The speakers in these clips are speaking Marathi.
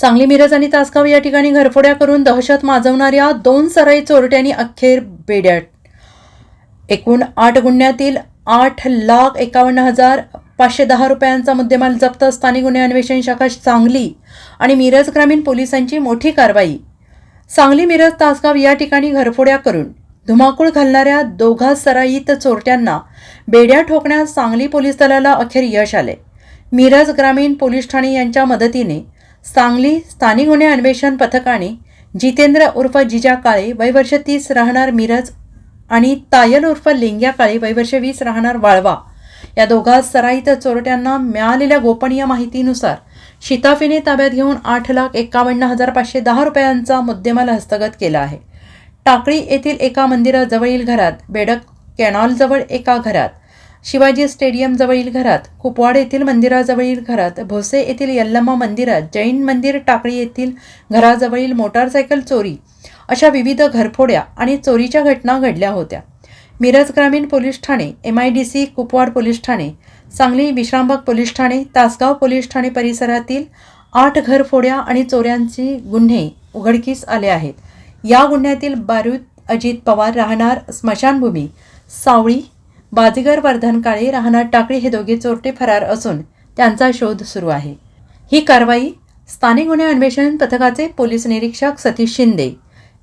सांगली मिरज आणि तासगाव या ठिकाणी घरफोड्या करून दहशत माजवणाऱ्या दोन सराई चोरट्यांनी अखेर बेड्यात. एकूण आठ गुन्ह्यातील आठ लाख एकावन्न हजार पाचशे दहा रुपयांचा मुद्देमाल जप्त स्थानिक गुन्हे अन्वेषण शाखा सांगली आणि मिरज ग्रामीण पोलिसांची मोठी कारवाई. सांगली मिरज तासगाव या ठिकाणी घरफोड्या करून धुमाकूळ घालणाऱ्या दोघा सराईत चोरट्यांना बेड्या ठोकण्यात सांगली पोलीस दलाला अखेर यश आले. मिरज ग्रामीण पोलीस ठाणे यांच्या मदतीने सांगली स्थानिक गुन्हे अन्वेषण पथकाने जितेंद्र उर्फ जिजा काळे वयवर्ष तीस राहणार मिरज आणि तायल उर्फ लिंग्या काळे वयवर्ष वीस राहणार वाळवा. या दोघा सराईत चोरट्यांना मिळालेल्या गोपनीय माहितीनुसार शिताफीने ताब्यात घेऊन आठ लाख एकावन्न हजार पाचशे दहा रुपयांचा मुद्देमाल हस्तगत केला आहे. टाकळी येथील एका मंदिराजवळील घरात बेडक कॅनॉलजवळ एका घरात शिवाजी स्टेडियमजवळील घरात कुपवाड येथील मंदिराजवळील घरात भोसे येथील यल्लम्मा मंदिरात जैन मंदिर टाकळी येथील घराजवळील मोटारसायकल चोरी अशा विविध घरफोड्या आणि चोरीच्या घटना घडल्या होत्या. मिरज ग्रामीण police Thane M I D C Kupwad police Thane Sangli Vishrambag police ठाणे तासगाव पोलीस ठाणे परिसरातील आठ घरफोड्या आणि चोऱ्यांचे गुन्हे उघडकीस आले आहेत. या गुन्ह्यातील बारूद अजित पवार राहणार स्मशानभूमी सावळी बाजीगर वर्धन काळे राहणार टाकळी हे दोघे चोरटे फरार असून त्यांचा शोध सुरू आहे. ही कारवाई स्थानिक गुन्हे अन्वेषण पथकाचे पोलीस निरीक्षक सतीश शिंदे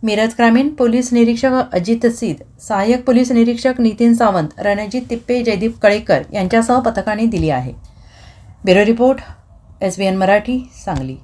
मिरज ग्रामीण पोलीस निरीक्षक अजित सीद सहाय्यक पोलीस निरीक्षक नितीन सावंत रणजित तिप्पे जयदीप कळेकर यांच्यासह पथकाने दिली आहे. Bureau report S B N Marathi Sangli.